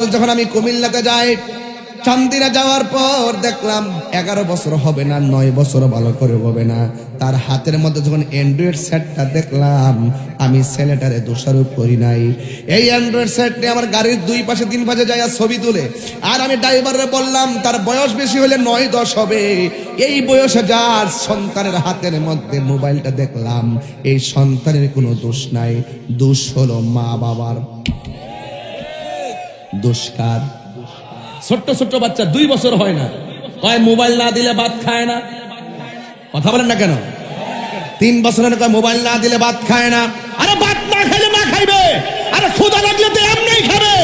যখন আমি কুমিল্লাতে যাই চান্দিনা যাওয়ার পর দেখলাম এগারো বছর হবে না, নয় বছর ভালো করে হবে না। তার হাতের মধ্যে যখন অ্যান্ড্রয়েড সেটটা দেখলাম, আমি ছেলেটারে দোষারোপ করি নাই। এই অ্যান্ড্রয়েড সেটটি আমার গাড়ির দুই পাশে তিন পাশে যায় ছবি তুলে। আর আমি ড্রাইভারে বললাম, তার বয়স বেশি হলে নয় দশ হবে। এই বয়সে যার সন্তানের হাতের মধ্যে মোবাইলটা দেখলাম, এই সন্তানের কোনো দোষ নাই। দোষ হলো মা বাবার দুষ্কার। ছোট্ট ছোট্ট বাচ্চা দুই বছর হয় না। কয় মোবাইল না দিলে ভাত খায় না। কথা বলেন না কেন? তিন বছরের কয় মোবাইল না দিলে ভাত খায় না। আরে ভাত না খাইলে মা খাইবে। আরে ক্ষুধা লাগলে তো এমনি খাবে।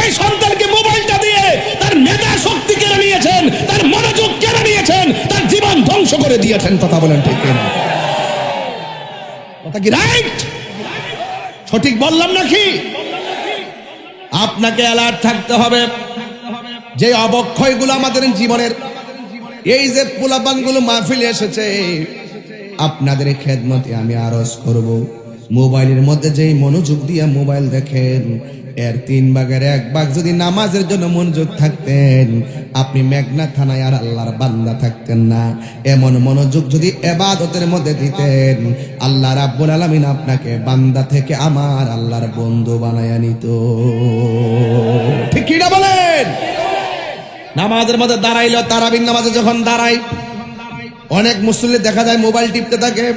এই সন্তানকে মোবাইলটা দিয়ে তার মেধা শক্তি কেড়ে নিয়েছেন, তার মনোযোগ কেড়ে নিয়েছেন, তার জীবন ধ্বংস করে দিয়েছেন। কথা বলেন ঠিক কিনা? কথা কি রাইট সঠিক বললাম নাকি? আপনাকে অ্যালার্ট থাকতে হবে। যে অবক্ষয়গুলো আমাদের জীবনের, এই যে পোলাপানগুলো মাহফিলে এসেছে, আপনাদের খেদমতে আমি আরজ করব। মোবাইলের মধ্যে যেই মনোযোগ দিয়ে মোবাইল দেখেন, এর তিন ভাগের এক ভাগ যদি নামাজের জন্য মনোযোগ থাকতেন, আপনি মেঘনা থানায় আর আল্লাহর বান্দা থাকতেন না। এমন মনোযোগ যদি এবাদতের মধ্যে দিতেন, আল্লাহ রাব্বুল আলামিন আপনাকে বান্দা থেকে আমার আল্লাহর বন্ধু বানায় নিত। ঠিক কি না বলেন? নামাজের মধ্যে দাঁড়াইলো তারাবিন নামাজে যখন দাঁড়াই অনেক মুসল্লি দেখা যায় মোবাইল টিপতে থাকে।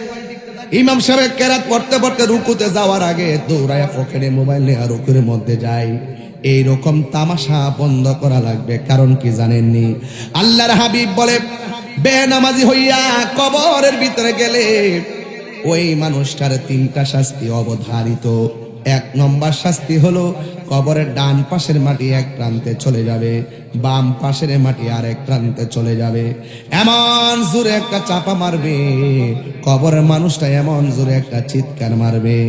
ইমাম সাহেব কেরাত পড়তে পড়তে রুকুতে যাওয়ার আগে দৌড়ায় পকেটে মোবাইল নিয়ে রুকুর মধ্যে যায়। এই রকম তামাশা বন্ধ করা লাগবে, কারণ কি জানেননি? আল্লাহর হাবিব বলে, বেনামাজি হইয়া কবরের ভিতরে গেলে ওই মানুষটার তিনটা শাস্তি অবধারিত। এক নম্বর শাস্তি হলো কবরের ডান পাশের মাটি এক প্রান্তে চলে যাবে, বাম পাশের মাটি আর এক প্রান্তে চলে যাবে। এমন জোরে একটা চাপা মারবে, কবরের মানুষটা এমন জোরে একটা চিৎকার মারবে।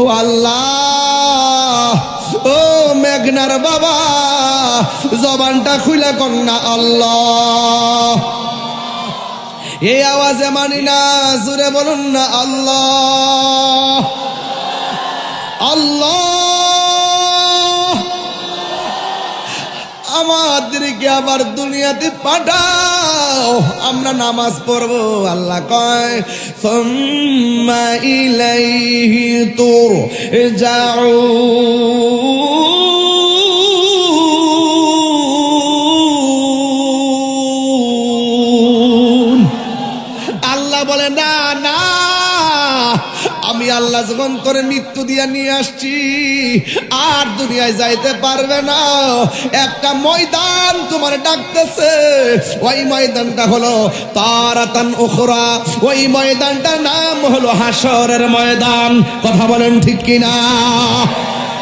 ও আল্লাহ, ও মেঘনার বাবা, জবানটা খুলে কন্যা আল্লাহ। এই আওয়াজে মানি না জুড়ে বলুন না আল্লাহ। আমাদেরকে আবার দুনিয়াতে পাঠাও। আমরা নামাজ পড়ব আল্লাহ কয় সুম্মা ইলাইহি তোর যাও আল্লাহ যখন করে মৃত্যু দিয়ে নিয়ে আসছি, আর দুনিয়ায় যাইতে পারবে না। একটা ময়দান তোমার ডাকতেছে। ওই ময়দানটা হলো তারাতান ওখরা ওই ময়দানটার নাম হলো হাসরের ময়দান। কথা বলেন ঠিক কিনা?